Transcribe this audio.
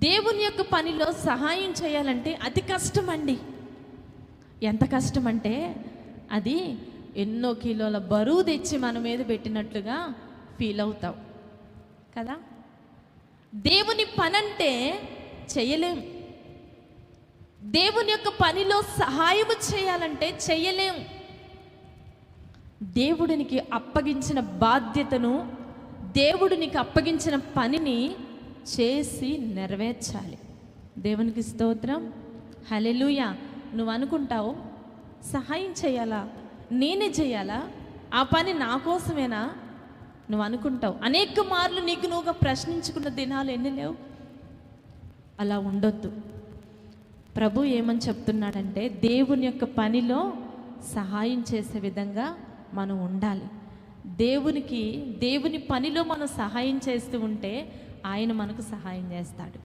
దేవుని యొక్క పనిలో సహాయం చేయాలంటే అతి కష్టం అండి ఎంత కష్టం అంటే అది ఎన్నో కిలోల బరువు తెచ్చి మన మీద పెట్టినట్లుగా ఫీల్ అవుతావు కదా? దేవుని పని అంటే చేయలేం. దేవుని యొక్క పనిలో సహాయము చేయాలంటే చేయలేం. దేవుడినికి అప్పగించిన బాధ్యతను దేవుడినికి అప్పగించిన పనిని చేసి నెరవేర్చాలి. దేవునికి స్తోత్రం. హలెలుయ నువ్వు అనుకుంటావు సహాయం చేయాలా? నేనే చేయాలా? ఆ పని నా కోసమేనా? నువ్వు అనుకుంటావు. అనేక మార్లు నీకు నువ్వుగా ప్రశ్నించుకున్న దినాలు ఎన్ని లేవు? అలా ఉండొద్దు. ప్రభు ఏమని చెప్తున్నాడంటే దేవుని యొక్క పనిలో సహాయం చేసే విధంగా మనం ఉండాలి. దేవునికి దేవుని పనిలో మనం సహాయం చేస్తూ ఉంటే ఆయన మనకు సహాయం చేస్తాడు.